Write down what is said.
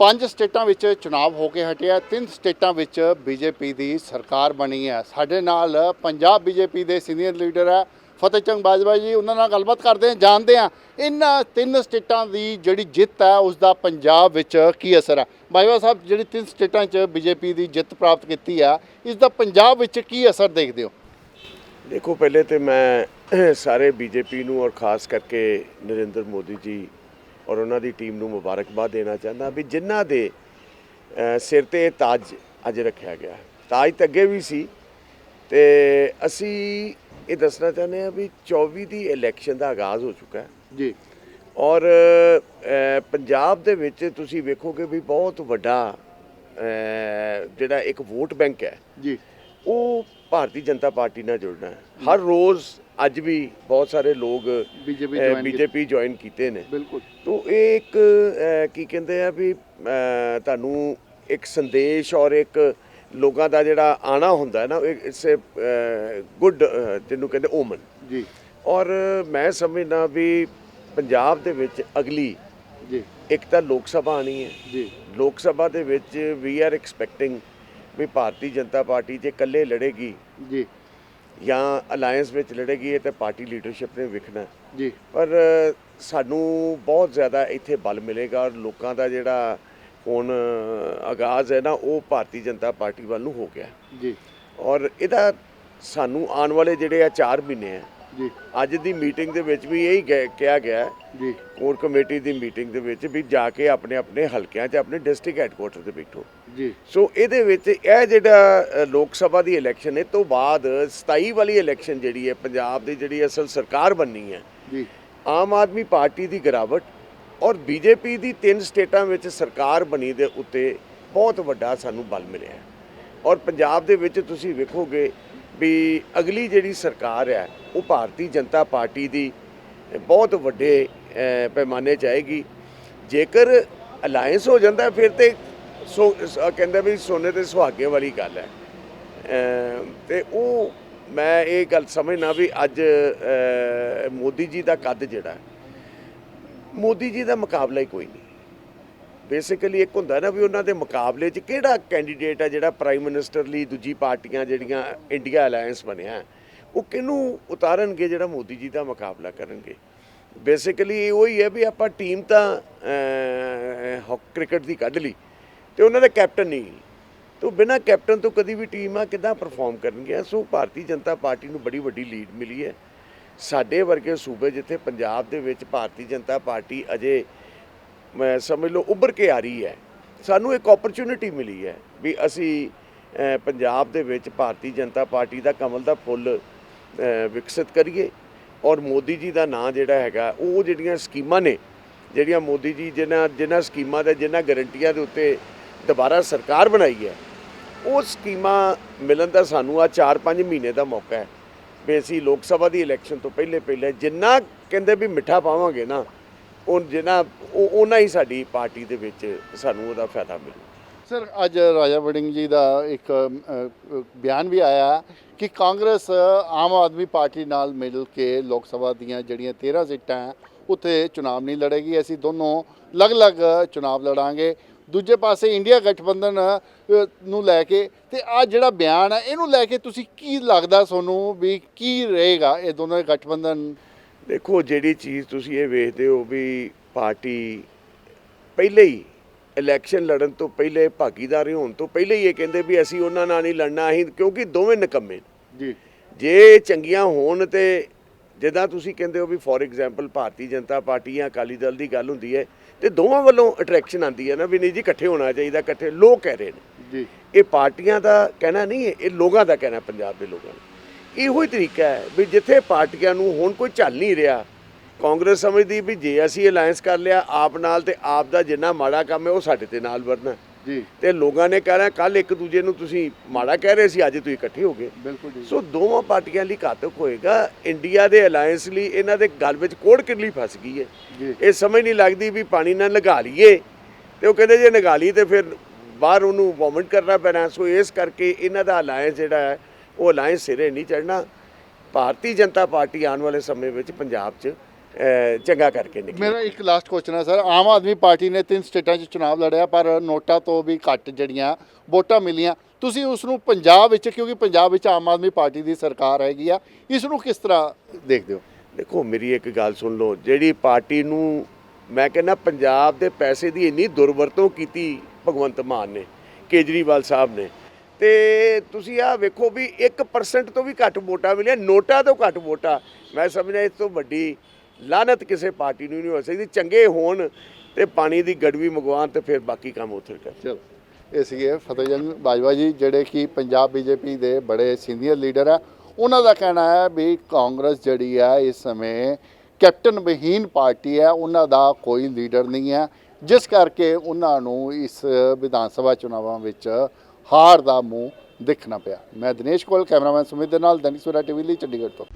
ਪੰਜ ਸਟੇਟਾਂ ਵਿੱਚ ਚੁਣਾਵ ਹੋ ਕੇ ਹਟਿਆ, ਤਿੰਨ ਸਟੇਟਾਂ ਵਿੱਚ ਬੀਜੇਪੀ ਦੀ ਸਰਕਾਰ ਬਣੀ ਹੈ। ਸਾਡੇ ਨਾਲ ਪੰਜਾਬ ਬੀਜੇਪੀ ਦੇ ਸੀਨੀਅਰ ਲੀਡਰ ਹੈ, ਫਤਿਹ ਚੰਗ ਬਾਜਵਾ ਜੀ, ਉਹਨਾਂ ਨਾਲ ਗੱਲਬਾਤ ਕਰਦੇ ਹਾਂ, ਜਾਣਦੇ ਹਾਂ। ਇਹਨਾਂ ਤਿੰਨ ਸਟੇਟਾਂ ਦੀ ਜਿਹੜੀ ਜਿੱਤ ਹੈ, ਉਸ ਦਾ ਪੰਜਾਬ ਵਿੱਚ ਕੀ ਅਸਰ ਹੈ? ਬਾਜਵਾ ਸਾਹਿਬ, ਜਿਹੜੀ ਤਿੰਨ ਸਟੇਟਾਂ 'ਚ ਬੀਜੇਪੀ ਦੀ ਜਿੱਤ ਪ੍ਰਾਪਤ ਕੀਤੀ ਆ ਇਸ ਦਾ ਪੰਜਾਬ ਵਿੱਚ ਕੀ ਅਸਰ ਦੇਖਦੇ ਹੋ? ਦੇਖੋ, ਪਹਿਲੇ ਤੇ ਮੈਂ ਸਾਰੇ ਬੀਜੇਪੀ ਨੂੰ ਔਰ ਖਾਸ ਕਰਕੇ ਨਰਿੰਦਰ ਮੋਦੀ ਜੀ ਔਰ ਉਹਨਾਂ ਦੀ ਟੀਮ ਨੂੰ ਮੁਬਾਰਕਬਾਦ ਦੇਣਾ ਚਾਹੁੰਦਾ ਵੀ ਜਿਨ੍ਹਾਂ ਦੇ ਸਿਰ ਤੇ ਇਹ ਤਾਜ ਅੱਜ ਰੱਖਿਆ ਗਿਆ। ਤਾਜ ਤਾਂ ਅੱਗੇ ਵੀ ਸੀ ਤੇ ਅਸੀਂ ਇਹ ਦੱਸਣਾ ਚਾਹੁੰਦੇ ਹਾਂ ਵੀ 24 ਦੀ ਇਲੈਕਸ਼ਨ ਦਾ ਆਗਾਜ਼ ਹੋ ਚੁੱਕਾ ਹੈ। ਜੀ। ਔਰ ਪੰਜਾਬ ਦੇ ਵਿੱਚ ਤੁਸੀਂ ਵੇਖੋਗੇ ਵੀ ਬਹੁਤ ਵੱਡਾ ਜਿਹੜਾ ਇੱਕ ਵੋਟ ਬੈਂਕ ਹੈ ਜੀ। ਉਹ ਭਾਰਤੀ ਜਨਤਾ ਪਾਰਟੀ ਨਾਲ ਜੁੜਨਾ ਹੈ। ਹਰ ਰੋਜ਼ ਅੱਜ ਵੀ ਬਹੁਤ ਸਾਰੇ ਲੋਕ BJP join ਬੀਜੇਪੀ ਜੁਆਇਨ ਕੀਤੇ ਨੇ। ਬਿਲਕੁਲ। ਤੋਂ ਇਹ ਇੱਕ ਕੀ ਕਹਿੰਦੇ ਆ ਵੀ ਤੁਹਾਨੂੰ ਇੱਕ ਸੰਦੇਸ਼ ਔਰ ਇੱਕ ਲੋਕਾਂ ਦਾ ਜਿਹੜਾ ਆਣਾ ਹੁੰਦਾ ਹੈ ਨਾ ਇਟਸ ਅ ਗੁੱਡ ਜਿਹਨੂੰ ਕਹਿੰਦੇ ਓਮਨ ਜੀ। ਔਰ ਮੈਂ ਸਮਝਦਾ ਵੀ ਪੰਜਾਬ ਦੇ ਵਿੱਚ ਅਗਲੀ ਜੀ। ਇੱਕ ਤਾਂ ਲੋਕ ਸਭਾ ਆਣੀ ਹੈ। ਜੀ। ਲੋਕ ਸਭਾ ਦੇ ਵਿੱਚ ਵੀ ਆਰ ਐਕਸਪੈਕਟਿੰਗ ਵੀ ਭਾਰਤੀ ਜਨਤਾ ਪਾਰਟੀ ਜੇ ਇਕੱਲੇ ਲੜੇਗੀ ਜੀ। ਜਾਂ ਅਲਾਈਅੰਸ ਵਿੱਚ ਲੜੇਗੀ ਇਹ ਤਾਂ ਪਾਰਟੀ ਲੀਡਰਸ਼ਿਪ ਨੇ ਵਿਖਣਾ। ਜੀ। ਪਰ ਸਾਨੂੰ ਬਹੁਤ ਜ਼ਿਆਦਾ ਇੱਥੇ ਬਲ ਮਿਲੇਗਾ ਔਰ ਲੋਕਾਂ ਦਾ ਜਿਹੜਾ ਹੁਣ ਆਗਾਜ਼ ਹੈ ਨਾ ਉਹ ਭਾਰਤੀ ਜਨਤਾ ਪਾਰਟੀ ਵੱਲ ਨੂੰ ਹੋ ਗਿਆ। ਜੀ। ਔਰ ਇਹਦਾ ਸਾਨੂੰ ਆਉਣ ਵਾਲੇ ਜਿਹੜੇ ਆ 4 ਮਹੀਨੇ ਆ ਜੀ। ਅੱਜ ਦੀ ਮੀਟਿੰਗ ਦੇ ਵਿੱਚ ਵੀ ਇਹੀ ਗੈ- ਕਿਹਾ ਗਿਆ ਜੀ। ਕੋਰ ਕਮੇਟੀ ਦੀ ਮੀਟਿੰਗ ਦੇ ਵਿੱਚ ਵੀ ਜਾ ਕੇ ਆਪਣੇ ਆਪਣੇ ਹਲਕਿਆਂ 'ਚ ਆਪਣੇ ਡਿਸਟ੍ਰਿਕਟ ਹੈੱਡਕੁਆਟਰ ਤੇ ਬੈਠੋ। ਜੀ। ਸੋ ਇਹਦੇ ਵਿੱਚ ਇਹ ਜਿਹੜਾ ਅ, ਲੋਕ ਸਭਾ ਦੀ ਇਲੈਕਸ਼ਨ ਹੈ ਤੋਂ ਬਾਅਦ 27 ਵਾਲੀ ਇਲੈਕਸ਼ਨ ਜਿਹੜੀ ਹੈ ਪੰਜਾਬ ਦੀ ਜਿਹੜੀ ਅਸਲ ਸਰਕਾਰ ਬਣਨੀ ਹੈ ਜੀ। ਆਮ ਆਦਮੀ ਪਾਰਟੀ ਦੀ ਗਿਰਾਵਟ ਔਰ ਬੀਜੇਪੀ ਦੀ ਤਿੰਨ ਸਟੇਟਾਂ ਵਿੱਚ ਸਰਕਾਰ ਬਣੀ ਦੇ ਉੱਤੇ ਬਹੁਤ ਵੱਡਾ ਸਾਨੂੰ ਬਲ ਮਿਲਿਆ ਹੈ। ਔਰ ਪੰਜਾਬ ਦੇ ਵਿੱਚ ਤੁਸੀਂ ਵੇਖੋਗੇ ਵੀ ਅਗਲੀ ਜਿਹੜੀ ਸਰਕਾਰ ਹੈ, ਉਹ ਭਾਰਤੀ ਜਨਤਾ ਪਾਰਟੀ ਦੀ ਬਹੁਤ ਵੱਡੇ ਪੈਮਾਨੇ 'ਚ ਆਏਗੀ। ਜੇਕਰ ਅਲਾਈਅੰਸ ਹੋ ਜਾਂਦਾ, ਫਿਰ ਤੇ ਸੋ, ਸ- ਵੀ ਸੋਨੇ ਤੇ ਸੁਹਾਗੇ ਵਾਲੀ ਗੱਲ ਹੈ। ਅਮ ਤੇ ਉਹ ਮੈਂ ਇਹ ਗੱਲ ਸਮਝਣਾ ਵੀ ਅੱਜ ਮੋਦੀ ਜੀ ਦਾ ਕੱਦ ਜਿਹੜਾ ਮੋਦੀ ਜੀ ਦਾ ਮੁਕਾਬਲਾ ਹੀ ਕੋਈ ਨਹੀਂ। ਬੇਸਿਕਲੀ ਇੱਕ ਹੁੰਦਾ ਨਾ ਵੀ ਉਹਨਾਂ ਦੇ ਮੁਕਾਬਲੇ 'ਚ ਕਿਹੜਾ ਕੈਂਡੀਡੇਟ ਹੈ ਜਿਹੜਾ ਪ੍ਰਾਈਮ ਮਿਨਿਸਟਰ ਲਈ ਦੂਜੀ ਪਾਰਟੀਆਂ ਜਿਹੜੀਆਂ ਇੰਡੀਆ ਅਲਾਈਅੰਸ ਬਣਿਆ, ਉਹ ਕਿਹਨੂੰ ਉਤਾਰਨਗੇ ਜਿਹੜਾ ਮੋਦੀ ਜੀ ਦਾ ਮੁਕਾਬਲਾ ਕਰਨਗੇ? ਬੇਸਿਕਲੀ ਉਹ ਹੀ ਹੈ ਵੀ ਆਪਾਂ ਟੀਮ ਤਾਂ ਕ੍ਰਿਕਟ ਦੀ ਕੱਢ ਲਈ ਤੇ ਉਹਨਾਂ ਦਾ ਕੈਪਟਨ ਨਹੀਂ। ਤੋ ਬਿਨਾ ਕੈਪਟਨ ਤੋਂ ਕਦੀ ਵੀ ਟੀਮ ਆ ਕਿਦਾਂ ਪਰਫਾਰਮ ਕਰਨਗੇ ਸੋ ਭਾਰਤੀ ਜਨਤਾ ਪਾਰਟੀ ਨੂੰ ਬੜੀ ਵੱਡੀ ਲੀਡ ਮਿਲੀ ਹੈ। ਸਾਡੇ ਵਰਗੇ ਸੂਬੇ ਜਿੱਥੇ ਪੰਜਾਬ ਦੇ ਵਿੱਚ ਭਾਰਤੀ ਜਨਤਾ ਪਾਰਟੀ ਅਜੇ ਮੈਂ ਸਮਝ ਲਓ, ਉੱਭਰ ਕੇ ਆ ਰਹੀ ਹੈ। ਸਾਨੂੰ ਇੱਕ ਓਪਰਚੁਨਿਟੀ ਮਿਲੀ ਹੈ ਵੀ ਅਸੀਂ ਪੰਜਾਬ ਦੇ ਵਿੱਚ ਭਾਰਤੀ ਜਨਤਾ ਪਾਰਟੀ ਦਾ ਕਮਲ ਦਾ ਫੁੱਲ ਵਿਕਸਿਤ ਕਰੀਏ ਔਰ ਮੋਦੀ ਜੀ ਦਾ ਨਾਂ ਜਿਹੜਾ ਹੈਗਾ, ਉਹ ਜਿਹੜੀਆਂ ਸਕੀਮਾਂ ਨੇ, ਜਿਹੜੀਆਂ ਮੋਦੀ ਜੀ ਜਿਨ੍ਹਾਂ ਜਿਨ੍ਹਾਂ ਸਕੀਮਾਂ ਦੇ, ਜਿਨ੍ਹਾਂ ਗਾਰੰਟੀਆਂ ਦੇ ਉੱਤੇ ਦੁਬਾਰਾ ਸਰਕਾਰ ਬਣਾਈ ਹੈ, ਉਹ ਸਕੀਮਾਂ ਮਿਲਣ ਦਾ ਸਾਨੂੰ ਆ 4-5 ਮਹੀਨੇ ਦਾ ਮੌਕਾ ਹੈ ਵੀ ਅਸੀਂ ਲੋਕ ਸਭਾ ਦੀ ਇਲੈਕਸ਼ਨ ਤੋਂ ਪਹਿਲੇ ਪਹਿਲੇ ਜਿੰਨਾ ਕਹਿੰਦੇ ਵੀ ਮਿੱਠਾ ਪਾਵਾਂਗੇ ਨਾ ਉਹ ਜਿੰਨਾ ਉਹ ਉਹਨਾਂ ਹੀ ਸਾਡੀ ਪਾਰਟੀ ਦੇ ਵਿੱਚ ਸਾਨੂੰ ਉਹਦਾ ਫਾਇਦਾ ਮਿਲੂ ਸਰ ਅੱਜ ਰਾਜਾ ਵੜਿੰਗ ਜੀ ਦਾ ਇੱਕ ਅ, ਅ, ਬਿਆਨ ਵੀ ਆਇਆ ਕਿ ਕਾਂਗਰਸ ਆਮ ਆਦਮੀ ਪਾਰਟੀ ਨਾਲ ਮਿਲ ਕੇ ਲੋਕ ਸਭਾ ਦੀਆਂ ਜਿਹੜੀਆਂ 13 ਸੀਟਾਂ ਹੈ, ਉੱਥੇ ਚੁਣਾਵ ਨਹੀਂ ਲੜੇਗੀ। ਅਸੀਂ ਦੋਨੋਂ ਅਲੱਗ-ਅਲੱਗ ਚੁਣਾਵ ਲੜਾਂਗੇ। ਦੂਜੇ ਪਾਸੇ ਇੰਡੀਆ ਗਠਬੰਧਨ ਅ, ਨੂੰ ਲੈ ਕੇ ਤੇ ਆ ਜਿਹੜਾ ਬਿਆਨ ਹੈ ਇਹਨੂੰ ਲੈ ਕੇ ਤੁਸੀਂ ਕੀ ਲੱਗਦਾ ਤੁਹਾਨੂੰ ਵੀ ਕੀ ਰਹੇਗਾ ਇਹ ਦੋਨੋਂ ਗਠਬੰਧਨ ਦੇਖੋ ਜਿਹੜੀ ਚੀਜ਼ ਤੁਸੀਂ ਇਹ ਵੇਖਦੇ ਹੋ ਵੀ ਪਾਰਟੀ ਪਹਿਲੇ ਹੀ ਇਲੈਕਸ਼ਨ ਲੜਨ ਤੋਂ ਪਹਿਲੇ ਭਾਗੀਦਾਰੀ ਹੋਣ ਤੋਂ ਪਹਿਲੇ ਹੀ ਇਹ ਕਹਿੰਦੇ ਵੀ ਅਸੀਂ ਉਹਨਾਂ ਨਾਲ ਨਹੀਂ ਲੜਨਾ ਅਸੀਂ ਕਿਉਂਕਿ ਦੋਵੇਂ ਨਿਕੰਮੇ। ਜੀ। ਜੇ ਚੰਗੀਆਂ ਹੋਣ ਤੇ ਜਿੱਦਾਂ ਤੁਸੀਂ ਕਹਿੰਦੇ ਹੋ ਵੀ for example Bharatiya Janata party ਜਾਂ ਅਕਾਲੀ ਦਲ ਦੀ ਗੱਲ ਹੁੰਦੀ ਹੈ ਤੇ ਦੋਵਾਂ ਵੱਲੋਂ ਅਟਰੈਕਸ਼ਨ ਆਉਂਦੀ ਹੈ ਨਾ ਵੀ ਨਹੀਂ ਜੀ ਇਕੱਠੇ ਹੋਣਾ ਚਾਹੀਦਾ ਇਕੱਠੇ ਲੋਕ ਕਹਿ ਰਹੇ ਨੇ। ਜੀ। ਇਹ ਪਾਰਟੀਆਂ ਦਾ ਕਹਿਣਾ ਨਹੀਂ ਹੈ ਇਹ ਲੋਕਾਂ ਦਾ ਕਹਿਣਾ ਪੰਜਾਬ ਦੇ ਲੋਕਾਂ ਦਾ। ਇਹੋ ਹੀ ਤਰੀਕਾ ਹੈ ਵੀ ਜਿੱਥੇ ਪਾਰਟੀਆਂ ਨੂੰ ਹੁਣ ਕੋਈ ਚੱਲ ਨਹੀਂ ਰਿਹਾ ਕਾਂਗਰਸ ਸਮਝਦੀ ਵੀ ਜੇ ਅਸੀਂ ਅਲਾਈਅੰਸ ਕਰ ਲਿਆ ਆਪ ਨਾਲ ਤੇ ਆਪ ਦਾ ਜਿੰਨਾ ਮਾੜਾ ਕੰਮ ਹੈ ਉਹ ਸਾਡੇ ਤੇ ਨਾਲ ਵਰਨਾ ਜੀ। ਤੇ ਲੋਕਾਂ ਨੇ ਕਹਿਣਾ ਕੱਲ ਇੱਕ ਦੂਜੇ ਨੂੰ ਤੁਸੀਂ ਮਾੜਾ ਕਹਿ ਰਹੇ ਸੀ ਅੱਜ ਤੁਸੀਂ ਇਕੱਠੇ ਹੋ ਗਏ। ਬਿਲਕੁਲ ਜੀ। ਸੋ ਦੋਵਾਂ ਪਾਰਟੀਆਂ ਲਈ ਘਾਤਕ ਹੋਏਗਾ। ਇੰਡੀਆ ਦੇ ਅਲਾਈਅੰਸ ਲਈ ਇਹਨਾਂ ਦੇ ਗੱਲ ਵਿੱਚ ਕੋੜ ਕਿਰਲੀ ਫਸ ਗਈ ਹੈ। ਇਹ ਸਮਝ ਨਹੀਂ ਲੱਗਦੀ ਵੀ ਪਾਣੀ ਨਾਲ ਲਗਾ ਲਈਏ। ਤੇ ਉਹ ਕਹਿੰਦੇ ਜੇ ਲਗਾ ਲਈ ਤੇ ਫਿਰ ਬਾਹਰ ਉਹਨੂੰ ਵੋਮਿਟ ਕਰਨਾ ਪੈਣਾ। ਸੋ ਇਸ ਕਰਕੇ ਇਹਨਾਂ ਦਾ ਅਲਾਈਅੰਸ ਜਿਹੜਾ ਹੈ ਉਹ ਅਲਾਈਅੰਸ ਸਿਰੇ ਨਹੀਂ ਚੜਨਾ ਭਾਰਤੀ ਜਨਤਾ ਪਾਰਟੀ ਆਉਣ ਵਾਲੇ ਸਮੇਂ ਵਿੱਚ ਪੰਜਾਬ 'ਚ ਚੰਗਾ ਕਰਕੇ ਨਿਕਲੇ। ਮੇਰਾ ਇੱਕ ਲਾਸਟ ਕੁਐਸਚਨ ਹੈ ਸਰ ਆਮ ਆਦਮੀ ਪਾਰਟੀ ਨੇ ਤਿੰਨ ਸਟੇਟਾਂ 'ਚ ਚੁਣਾਵ ਲੜਿਆ ਪਰ ਨੋਟਾ ਤੋਂ ਵੀ ਘੱਟ ਜਿਹੜੀਆਂ ਵੋਟਾਂ ਮਿਲੀਆਂ। ਤੁਸੀਂ ਉਸ ਨੂੰ ਪੰਜਾਬ ਵਿੱਚ ਕਿਉਂਕਿ ਪੰਜਾਬ ਵਿੱਚ ਆਮ ਆਦਮੀ ਪਾਰਟੀ ਦੀ ਸਰਕਾਰ ਹੈਗੀ ਆ ਇਸ ਨੂੰ ਕਿਸ ਤਰ੍ਹਾਂ ਦੇਖਦੇ ਹੋ? ਦੇਖੋ ਮੇਰੀ ਇੱਕ ਗੱਲ ਸੁਣ ਲਓ। ਜਿਹੜੀ ਪਾਰਟੀ ਨੂੰ ਮੈਂ ਕਹਿੰਦਾ ਪੰਜਾਬ ਦੇ ਪੈਸੇ ਦੀ ਇੰਨੀ ਦੁਰਵਰਤੋਂ ਕੀਤੀ ਭਗਵੰਤ ਮਾਨ ਨੇ ਕੇਜਰੀਵਾਲ ਸਾਹਿਬ ਨੇ ਤੇ ਤੁਸੀਂ ਆ ਵੇਖੋ ਵੀ 1% ਤੋਂ ਵੀ ਘੱਟ ਵੋਟਾਂ ਮਿਲੀਆਂ ਨੋਟਾ ਤੋਂ ਘੱਟ ਵੋਟਾਂ। ਮੈਂ ਸਮਝਦਾ ਇਸ ਤੋਂ ਵੱਡੀ ਲਾਨਤ ਕਿਸੇ ਪਾਰਟੀ ਨੂੰ ਨਹੀਂ ਹੋ ਸਕਦੀ, ਚੰਗੇ ਹੋਣ ਤੇ ਪਾਣੀ ਦੀ ਗੜਵੀ ਮੰਗਵਾਉਣ ਤੇ ਫਿਰ ਬਾਕੀ ਕੰਮ ਉੱਥੇ ਕਰ ਚਲੋ, ਇਹ ਸੀਗੇ ਫਤਿਹਜਨ ਬਾਜਵਾ ਜੀ, ਜਿਹੜੇ ਕਿ ਪੰਜਾਬ ਬੀਜੇਪੀ ਦੇ ਬੜੇ ਸੀਨੀਅਰ ਲੀਡਰ ਆ। ਉਹਨਾਂ ਦਾ ਕਹਿਣਾ ਹੈ ਵੀ ਕਾਂਗਰਸ ਜਿਹੜੀ ਹੈ ਇਸ ਸਮੇਂ ਕੈਪਟਨ ਵਿਹੀਨ ਪਾਰਟੀ ਹੈ, ਉਹਨਾਂ ਦਾ ਕੋਈ ਲੀਡਰ ਨਹੀਂ ਹੈ। ਜਿਸ ਕਰਕੇ ਉਹਨਾਂ ਨੂੰ ਇਸ ਵਿਧਾਨ ਸਭਾ ਚੁਣਾਵਾਂ ਵਿੱਚ ਹਾਰ ਦਾ ਮੂੰਹ ਦੇਖਣਾ ਪਿਆ। ਮੈਂ ਦਿਨੇਸ਼ ਕੋਲ ਕੈਮਰਾਮੈਨ ਸੁਮਿਤ ਦੇ ਨਾਲ ਦੈਨਿਕ ਸਵੇਰਾ ਟੀਵੀ ਲਈ ਚੰਡੀਗੜ੍ਹ ਤੋਂ।